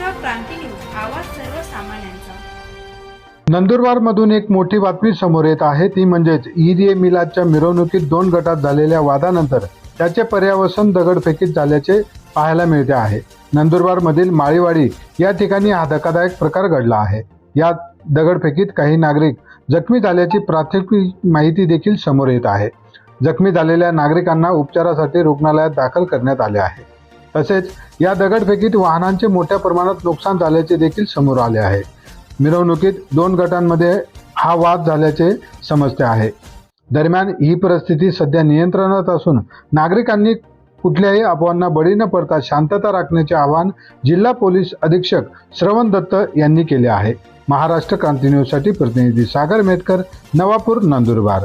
आवाज सर्वसामान्यांचा. नंदुरबारमधून एक मोठी बातमी समोर येत आहे. ती म्हणजेच ईद ए मिलादच्या मिरवणुकीत दोन गटात झालेल्या वादानंतर त्याचे पर्यावसन दगडफेकीत झाल्याचे पाहायला मिळते आहे. नंदुरबारमधील माळीवाडी या ठिकाणी हा धक्कादायक प्रकार घडला आहे. या दगडफेकीत काही नागरिक जखमी झाल्याची प्राथमिक माहिती देखील समोर येत आहे. जखमी झालेल्या नागरिकांना उपचारासाठी रुग्णालयात दाखल करण्यात आले आहे. तसेच या दगडफेकीत वाहनांचे मोठ्या प्रमाणात नुकसान झाल्याचे देखील समोर आले आहे. मिरवणुकीत दोन गटांमध्ये हा वाद झाल्याचे समजते आहे. दरम्यान ही परिस्थिती सध्या नियंत्रणात असून नागरिकांनी कुठल्याही अफवांना बळी न पडता शांतता राखण्याचे आवाहन जिल्हा पोलीस अधीक्षक श्रवण दत्त यांनी केले आहे. महाराष्ट्र क्रांती न्यूजसाठी प्रतिनिधी सागर मेतकर नवापूर नंदुरबार.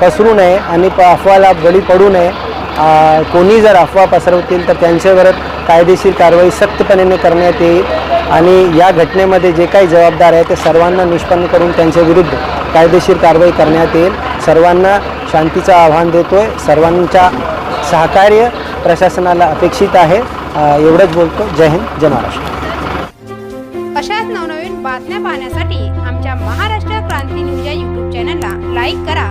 पसरू नये आणि प अफवाला बळी पडू नये. कोणी जर अफवा पसरवतील तर त्यांच्यावर कायदेशीर कारवाई सक्तपणे करण्यात येईल आणि या घटनेमध्ये जे काही जबाबदार आहे ते सर्वांना निष्पन्न करून त्यांच्या विरुद्ध कायदेशीर कारवाई करण्यात येईल. सर्वांना शांतीचं आव्हान देतो आहे सर्वांच्या सहकार्य प्रशासनाला अपेक्षित आहे. एवढंच बोलतो. जय हिंद जय महाराष्ट्र. अशाच नवनवीन बातम्या पाहण्यासाठी आमच्या महाराष्ट्र क्रांती न्यूज या यूट्यूब चॅनलला लाईक करा.